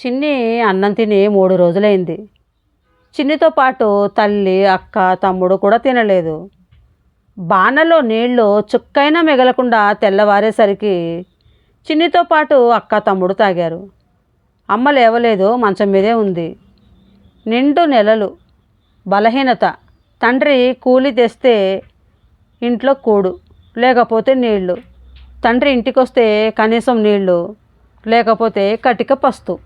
చిన్ని అన్నం తిని మూడు రోజులైంది. చిన్నితో పాటు తల్లి అక్క తమ్ముడు కూడా తినలేదు. బాణలో నీళ్ళు చుక్కైనా మిగలకుండా తెల్లవారేసరికి చిన్నితో పాటు అక్క తమ్ముడు తాగారు. అమ్మ లేవలేదు మంచం మీదే ఉంది. నిండు నెలలు బలహీనత తండ్రి కూలి తెస్తే ఇంట్లో కూడు లేకపోతే నీళ్ళు. తండ్రి ఇంటికొస్తే కనీసం నీళ్ళు లేకపోతే కటిక పస్తు.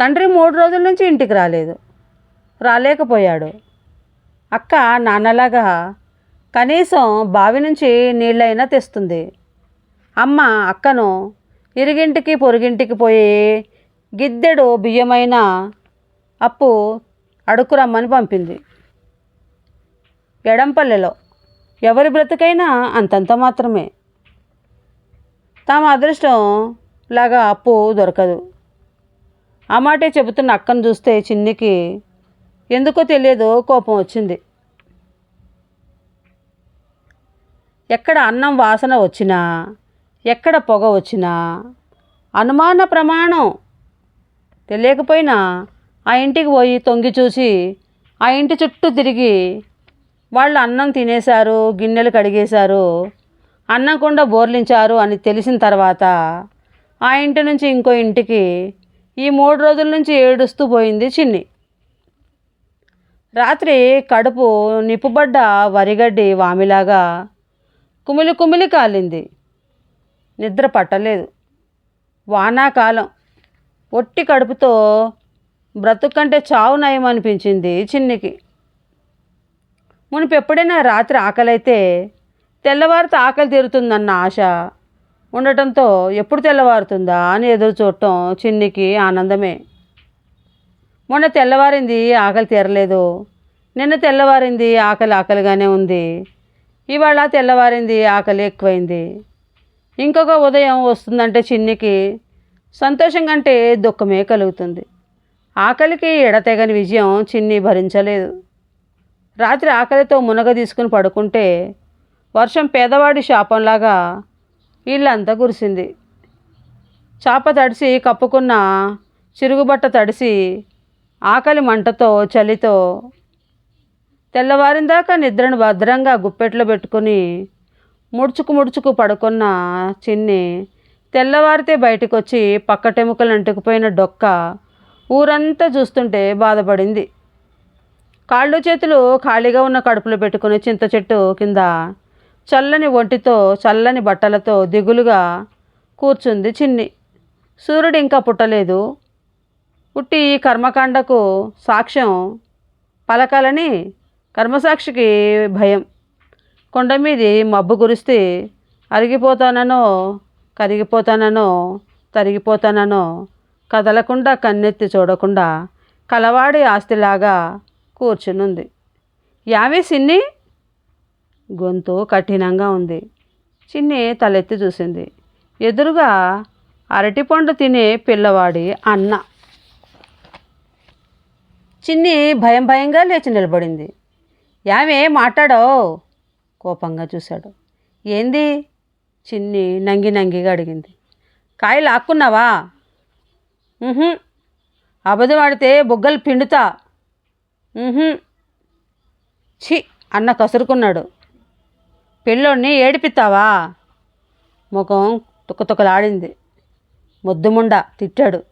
తండ్రి మూడు రోజుల నుంచి ఇంటికి రాలేదు. రాలేకపోయాడు. అక్క నాన్నలాగా కనీసం బావి నుంచి నీళ్ళైనా తెస్తుంది. అమ్మ అక్కను ఇరిగింటికి పొరుగింటికి పోయి గిద్దెడు బియ్యమైన అప్పు అడుక్కురమ్మని పంపింది. ఎడంపల్లెలో ఎవరి బ్రతుకైనా అంతంత మాత్రమే. తమ అదృష్టం లాగా అప్పు దొరకదు. ఆ మాటే చెబుతున్న అక్కను చూస్తే చిన్నికి ఎందుకో తెలియదు కోపం వచ్చింది. ఎక్కడ అన్నం వాసన వచ్చినా ఎక్కడ పొగ వచ్చినా అనుమాన ప్రమాణం తెలియకపోయినా ఆ ఇంటికి పోయి తొంగి చూసి ఆ ఇంటి చుట్టూ తిరిగి వాళ్ళు అన్నం తినేశారు గిన్నెలు కడిగేశారు అన్నం కుండా బోర్లించారు అని తెలిసిన తర్వాత ఆ ఇంటి నుంచి ఇంకో ఇంటికి ఈ మూడు రోజుల నుంచి ఏడుస్తూ పోయింది చిన్ని. రాత్రి కడుపు నిప్పుబడ్డ వరిగడ్డి వామిలాగా కుమిలి కుమిలి కాలింది. నిద్ర పట్టలేదు. వానాకాలం. ఒట్టి కడుపుతో బ్రతుకంటే చావు నయం అనిపించింది చిన్నికి. మునిపెప్పుడైనా రాత్రి ఆకలైతే తెల్లవారితో ఆకలి తీరుతుందన్న ఆశ ఉండటంతో ఎప్పుడు తెల్లవారుతుందా అని ఎదురు చూడటం చిన్నికి ఆనందమే. మొన్న తెల్లవారింది ఆకలి తీరలేదు. నిన్న తెల్లవారింది ఆకలి ఆకలిగానే ఉంది. ఇవాళ తెల్లవారింది ఆకలి ఎక్కువైంది. ఇంకొక ఉదయం వస్తుందంటే చిన్నికి సంతోషం కంటే దుఃఖమే కలుగుతుంది. ఆకలికి ఎడతెగని విజయం చిన్ని భరించలేదు. రాత్రి ఆకలితో మునగ తీసుకుని పడుకుంటే వర్షం పేదవాడి శాపంలాగా ఇల్లంతా కురిసింది. చాప తడిసి కప్పుకున్న చిరుగుబట్ట తడిసి ఆకలి మంటతో చలితో తెల్లవారిందాకా నిద్రను భద్రంగా గుప్పెట్లో పెట్టుకుని ముడుచుకు ముడుచుకు పడుకున్న చిన్ని తెల్లవారితే బయటకు వచ్చి పక్కటెముకలు అంటుకుపోయిన డొక్క ఊరంతా చూస్తుంటే బాధపడింది. కాళ్ళు చేతులు ఖాళీగా ఉన్న కడుపులో పెట్టుకుని చింత చెట్టు కింద చల్లని ఒంటితో చల్లని బట్టలతో దిగులుగా కూర్చుంది చిన్ని. సూర్యుడు ఇంకా పుట్టలేదు. పుట్టి ఈ కర్మకాండకు సాక్ష్యం పలకాలని కర్మసాక్షికి భయం. కొండ మీది మబ్బు కురిస్తే అరిగిపోతాననో కరిగిపోతాననో తరిగిపోతాననో కదలకుండా కన్నెత్తి చూడకుండా కలవాడి ఆస్తిలాగా కూర్చునుంది. యావే సిన్ని? గొంతు కఠినంగా ఉంది. చిన్ని తలెత్తి చూసింది. ఎదురుగా అరటిపండు తినే పిల్లవాడి అన్న. చిన్ని భయం భయంగా లేచి నిలబడింది. యామే మాట్లాడో కోపంగా చూశాడు. ఏంది? చిన్ని నంగి నంగిగా అడిగింది. కాయలు ఆక్కున్నావా? అబద్ధం ఆడితే బుగ్గలు పిండుతా. ఛీ అన్న కసురుకున్నాడు. పిల్లోడిని ఏడిపిస్తావా ముఖం తుక్కతుక్కలాడింది. ముద్దుముండ తిట్టాడు.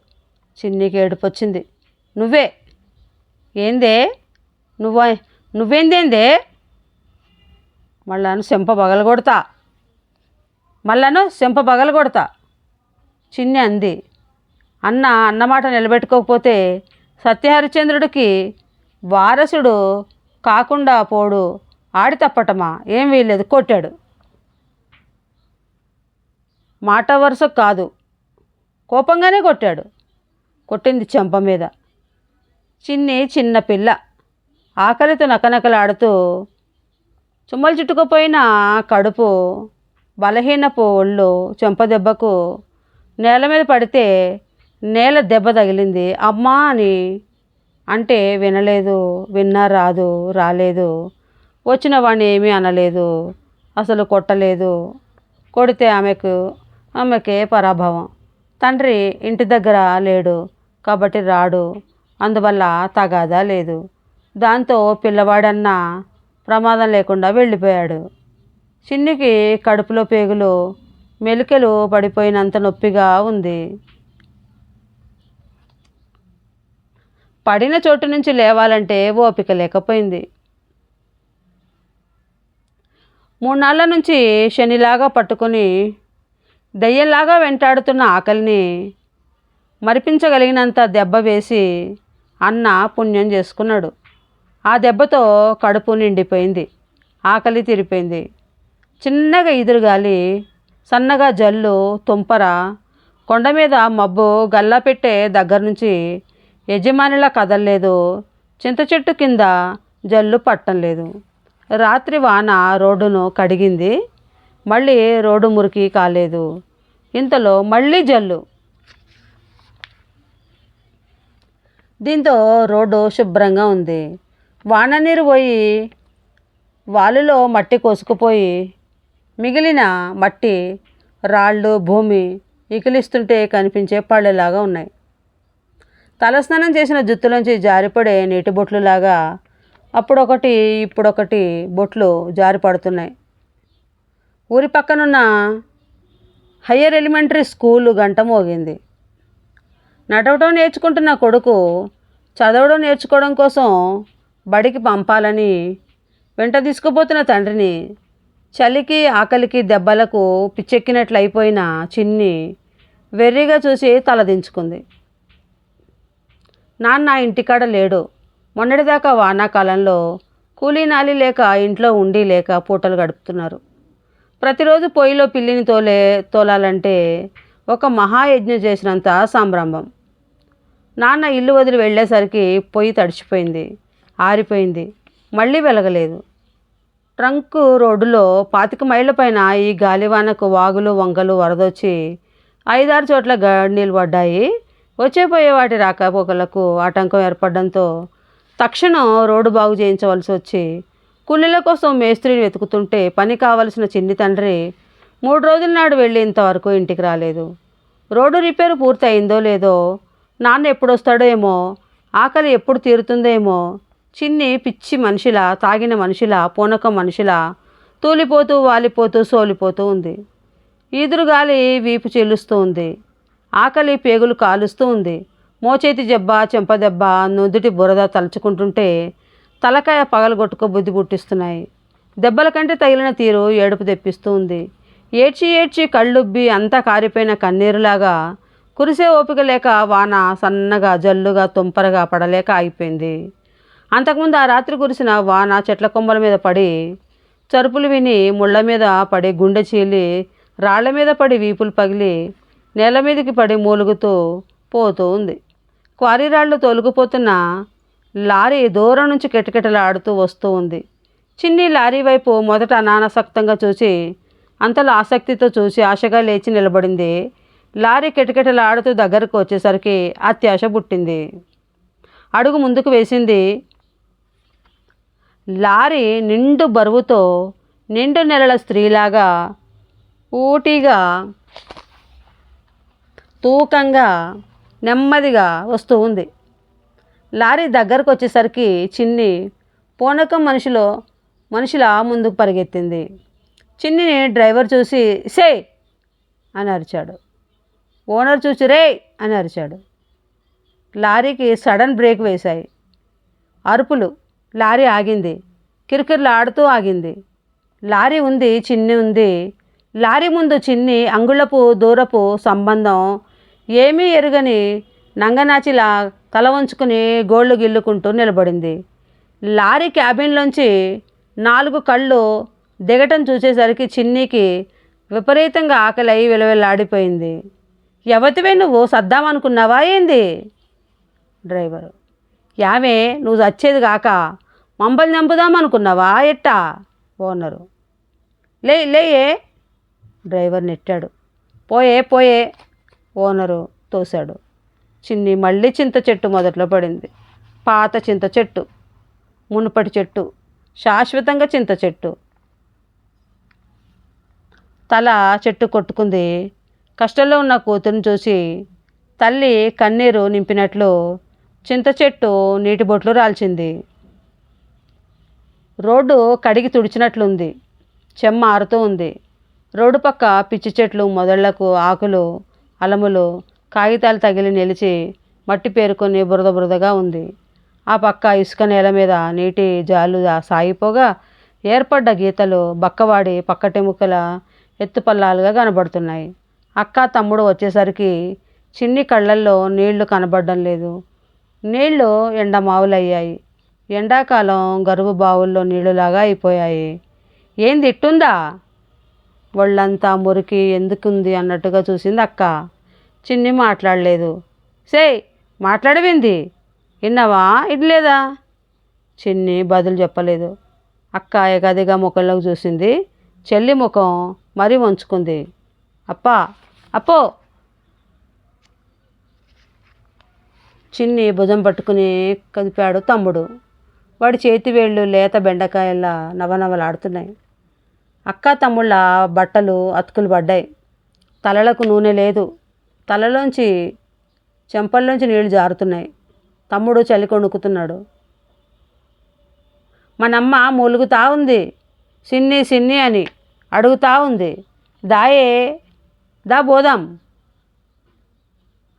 చిన్నికి ఏడుపొచ్చింది. నువ్వే. ఏందే? నువ్వు? నువ్వేందేందే? మళ్ళాను శంప పగల కొడతా. మళ్ళాను శంప పగల కొడతా. చిన్ని అంది. అన్న అన్నమాట నిలబెట్టుకోకపోతే సత్యహరిశ్చంద్రుడికి వారసుడు కాకుండా పోడు. ఆడి తప్పటమా? ఏం వేయలేదు కొట్టాడు. మాట వరుస కాదు. కోపంగానే కొట్టాడు. కొట్టింది చెంప మీద. చిన్ని చిన్న పిల్ల. ఆకలితో నకనకలాడుతూ చుమ్మలు చుట్టుకుపోయిన కడుపు బలహీనపు ఒళ్ళు చెంప దెబ్బకు నేల మీద పడితే నేల దెబ్బ తగిలింది. అమ్మా అని అంటే వినలేదు విన్నా రాదు రాలేదు. వచ్చిన వాడిని ఏమీ అనలేదు అసలు కొట్టలేదు. కొడితే ఆమెకు ఆమెకే పరాభవం. తండ్రి ఇంటి దగ్గర లేడు కాబట్టి రాడు అందువల్ల తగాదా లేదు. దాంతో పిల్లవాడన్నా ప్రమాదం లేకుండా వెళ్ళిపోయాడు. చిన్నికి కడుపులో పేగులు మెలికలు పడిపోయినంత నొప్పిగా ఉంది. పడిన చోటు నుంచి లేవాలంటే ఓపిక లేకపోయింది. మూడు నాళ్ళ నుంచి శనిలాగా పట్టుకొని దయ్యంలాగా వెంటాడుతున్న ఆకలిని మరిపించగలిగినంత దెబ్బ వేసి అన్న పుణ్యం చేసుకున్నాడు. ఆ దెబ్బతో కడుపు నిండిపోయింది. ఆకలి తీరిపోయింది. చిన్నగా ఎదురుగాలి సన్నగా జల్లు తుంపర కొండ మీద మబ్బు గల్లా పెట్టే దగ్గర నుంచి యజమానిలా కదలలేదు. చింత చెట్టు కింద జల్లు పట్టం లేదు రాత్రి వాన రోడ్డును కడిగింది. మళ్ళీ రోడ్డు మురికి కాలేదు. ఇంతలో మళ్ళీ జల్లు. దీంతో రోడ్డు శుభ్రంగా ఉంది. వాన నీరు పోయి వాలులో మట్టి కోసుకుపోయి మిగిలిన మట్టి రాళ్ళు భూమి ఇకిలిస్తుంటే కనిపించే పళ్ళలాగా ఉన్నాయి. తలస్నానం చేసిన జుత్తులోంచి జారిపడే నీటి బొట్లులాగా అప్పుడొకటి ఇప్పుడొకటి బొట్లు జారి పడుతున్నాయి. ఊరి పక్కనున్న హయ్యర్ ఎలిమెంటరీ స్కూలు గంట మోగింది. నడవడం నేర్చుకుంటున్న కొడుకు చదవడం నేర్చుకోవడం కోసం బడికి పంపాలని వెంట తీసుకుపోతున్న తండ్రిని చలికి ఆకలికి దెబ్బలకు పిచ్చెక్కినట్లు అయిపోయిన చిన్ని వెర్రిగా చూసి తలదించుకుంది నాన్న ఇంటికాడ లేడు. మొన్నటిదాకా వానాకాలంలో కూలీ నాలి లేక ఇంట్లో ఉండి లేక పూటలు గడుపుతున్నారు. ప్రతిరోజు పొయ్యిలో పిల్లిని తోలే తోలాలంటే ఒక మహాయజ్ఞం చేసినంత సంభ్రమం నాన్న ఇల్లు వదిలి వెళ్ళేసరికి పొయ్యి తడిచిపోయింది ఆరిపోయింది మళ్ళీ వెలగలేదు. ట్రంక్ రోడ్డులో పాతిక మైళ్ళ పైన ఈ గాలివానకు వాగులు వంగలు వరదొచ్చి ఐదారు చోట్ల నీళ్ళు పడ్డాయి వచ్చే పోయే వాటి రాకపోకలకు ఆటంకం ఏర్పడడంతో తక్షణం రోడ్డు బాగు చేయించవలసి వచ్చి కూలీల కోసం మేస్త్రిని వెతుకుతుంటే పని కావలసిన చిన్ని తండ్రి మూడు రోజుల నాడు వెళ్ళి ఇంతవరకు ఇంటికి రాలేదు. రోడ్డు రిపేరు పూర్తి అయిందో లేదో నాన్న ఎప్పుడు వస్తాడో ఏమో ఆకలి ఎప్పుడు తీరుతుందేమో చిన్ని పిచ్చి మనిషిలా తాగిన మనిషిలా పూనక మనిషిలా తూలిపోతూ వాలిపోతూ సోలిపోతూ ఉంది. ఈదురుగాలి వీపు చెల్లుస్తూ ఉంది. ఆకలి పేగులు కాలుస్తూ ఉంది. మోచేతి జబ్బ చెంపదెబ్బ నుదుటి బురద తలుచుకుంటుంటే తలకాయ పగలగొట్టుకో బుద్ధి పుట్టిస్తున్నాయి. దెబ్బల కంటే తగిలిన తీరు ఏడుపు తెప్పిస్తూ ఉంది. ఏడ్చి ఏడ్చి కళ్ళుబ్బి అంతా కారిపోయిన కన్నీరులాగా కురిసే ఓపిక లేక వాన సన్నగా జల్లుగా తుంపరగా పడలేక ఆగిపోయింది. అంతకుముందు ఆ రాత్రి కురిసిన వాన చెట్ల కొమ్మల మీద పడి చరుపులు విని ముళ్ళ మీద పడి గుండె చీలి రాళ్ళ మీద పడి వీపులు పగిలి నేల మీదకి పడి మూలుగుతూ పోతూ ఉంది. క్వారీ రాళ్ళు తొలగిపోతున్న లారీ దూరం నుంచి కిటకిటలాడుతూ వస్తూ ఉంది. చిన్ని లారీ వైపు మొదట అనానాసక్తంగా చూసి అంతలో ఆసక్తితో చూసి ఆశగా లేచి నిలబడింది. లారీ కిటకిటలాడుతూ దగ్గరకు వచ్చేసరికి అత్యాశ పుట్టింది. అడుగు ముందుకు వేసింది లారీ నిండు బరువుతో నిండు నెలల స్త్రీలాగా ఊటీగా తూకంగా నెమ్మదిగా వస్తూ ఉంది. లారీ దగ్గరకు వచ్చేసరికి చిన్ని పూనకం మనిషిలో మనుషుల ముందుకు పరిగెత్తింది. చిన్నిని డ్రైవర్ చూసి సే! అని అరిచాడు. ఓనర్ చూసి రే! అని అరిచాడు. లారీకి సడన్ బ్రేక్ వేశాయి. అరుపులు. లారీ ఆగింది. కిరికిరిలు ఆడుతూ ఆగింది. లారీ ఉంది చిన్ని ఉంది. లారీ ముందు చిన్ని అంగుళపు దూరపు సంబంధం ఏమీ ఎరుగని నంగనాచిలా తల వంచుకుని గోళ్ళు గిల్లుకుంటూ నిలబడింది. లారీ క్యాబిన్లోంచి నాలుగు కళ్ళు దిగటం చూసేసరికి చిన్నికి విపరీతంగా ఆకలి అయి విలవిల్లాడిపోయింది. ఎవతివే నువ్వు? సద్దామనుకున్నావా ఏంది? డ్రైవరు. యావే నువ్వు చచ్చేది కాక మమ్మల్ని చంపుదామనుకున్నావా ఎట్టా? ఓనరు. లే లేయే డ్రైవర్ నెట్టాడు. పోయే పోయే ఓనరు తోశాడు. చిన్ని మళ్ళీ చింత చెట్టు మొదట్లో పడింది. పాత చింత చెట్టు మునుపటి చెట్టు శాశ్వతంగా చింత చెట్టు. తల చెట్టు కొట్టుకుంది. కష్టంలో ఉన్న కూతురుని చూసి తల్లి కన్నీరు నింపినట్లు చింత చెట్టు నీటి బొట్లు రాల్చింది. రోడ్డు కడిగి తుడిచినట్లుంది. చెమ్మ ఆరుతూ ఉంది. రోడ్డు పక్క పిచ్చి చెట్లు మొదళ్ళకు ఆకులు అలములు కాగితాలు తగిలి నిలిచి మట్టి పేరుకొని బురద బురదగా ఉంది. ఆ పక్క ఇసుక నేల మీద నీటి జాలు సాగిపోగా ఏర్పడ్డ గీతలు బక్కవాడి పక్కటెముకల ఎత్తుపల్లాలుగా కనబడుతున్నాయి. అక్క తమ్ముడు వచ్చేసరికి చిన్ని కళ్ళల్లో నీళ్ళు కనబడడం లేదు. నీళ్ళు ఎండమావులయ్యాయి ఎండాకాలం గరువు బావుల్లో నీళ్ళులాగా అయిపోయాయి. ఏంది ఇట్టుందా? ఒళ్ళంతా మురికి ఎందుకుంది? అన్నట్టుగా చూసింది అక్క. చిన్ని మాట్లాడలేదు. సేయ్ మాట్లాడవింది? విన్నావా ఇడ్లేదా? చిన్ని బదులు చెప్పలేదు. అక్క ఎగదిగా ముఖంలోకి చూసింది. చెల్లి ముఖం మరీ వంచుకుంది. అప్పా అప్పో! చిన్ని భుజం పట్టుకుని కదిపాడు తమ్ముడు. వాడి చేతి వేళ్ళు లేత బెండకాయల్లా నవనవలాడుతున్నాయి. అక్క తమ్ముళ్ళ బట్టలు అతుకులు పడ్డాయి. తలలకు నూనె లేదు. తలలోంచి చెంపల్లోంచి నీళ్ళు జారుతున్నాయి. తమ్ముడు చలి కొణుకుతున్నాడు. మనమ్మ మూలుగుతా ఉంది. సిన్ని సిన్ని అని అడుగుతా ఉంది. దాయే దా బోదాం.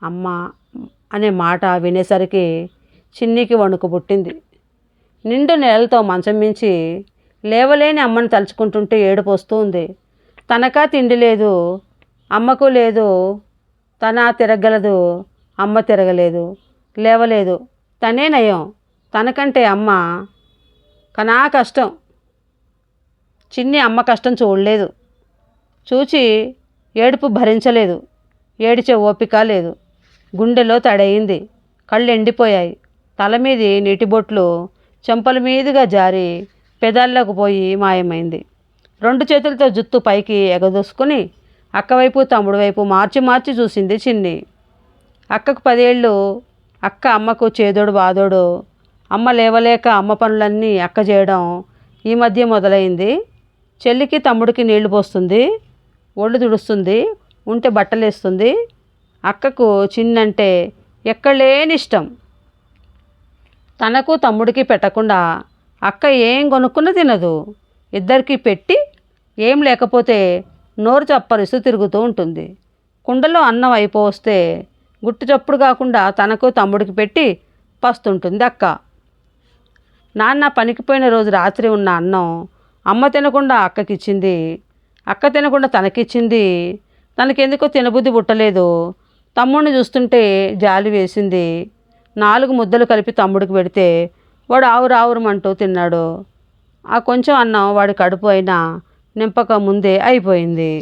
అమ్మ అనే మాట వినేసరికి చిన్నికి వణుకు పుట్టింది. నిండు నెలలతో మంచం మించి లేవలేని అమ్మను తలుచుకుంటుంటే ఏడుపు వస్తుంది. తనకా తిండి లేదు అమ్మకు లేదు తన తిరగలదు అమ్మ తిరగలేదు లేవలేదు. తనే నయం. తనకంటే అమ్మ కనా కష్టం. చిన్ని అమ్మ కష్టం చూడలేదు. చూచి ఏడుపు భరించలేదు. ఏడిచే ఓపిక లేదు. గుండెలో తడయింది. కళ్ళు ఎండిపోయాయి తల మీది నీటి బొట్లు చెంపల మీదుగా జారి పెదాల్లోకి పోయి మాయమైంది. రెండు చేతులతో జుత్తు పైకి ఎగదూసుకుని అక్కవైపు తమ్ముడు వైపు మార్చి మార్చి చూసింది చిన్ని. అక్కకు పదేళ్ళు అక్క అమ్మకు చేదోడు బాదోడు అమ్మ లేవలేక అమ్మ పనులన్నీ అక్క చేయడం ఈ మధ్య మొదలైంది. చెల్లికి తమ్ముడికి నీళ్ళు పోస్తుంది ఒళ్ళు తుడుస్తుంది ఉంటే బట్టలేస్తుంది. అక్కకు చిన్నంటే ఎక్కడలేని ఇష్టం. తనకు తమ్ముడికి పెట్టకుండా అక్క ఏం కొనుక్కున్న తినదు. ఇద్దరికి పెట్టి ఏం లేకపోతే నోరు చప్పరిస్తూ తిరుగుతూ ఉంటుంది. కుండలో అన్నం అయిపోస్తే గుట్టు చప్పుడు కాకుండా తనకు తమ్ముడికి పెట్టి పస్తుంటుంది అక్క. నాన్న పనికిపోయిన రోజు రాత్రి ఉన్న అన్నం అమ్మ తినకుండా అక్కకిచ్చింది. అక్క తినకుండా తనకిచ్చింది. తనకెందుకో తినబుద్ధి పుట్టలేదు. తమ్ముడిని చూస్తుంటే జాలి వేసింది. నాలుగు ముద్దలు కలిపి తమ్ముడికి పెడితే వాడు ఆవురు ఆవురమంటూ తిన్నాడు. ఆ కొంచెం అన్నం వాడి కడుపు అయినా నింపక ముందే అయిపోయింది.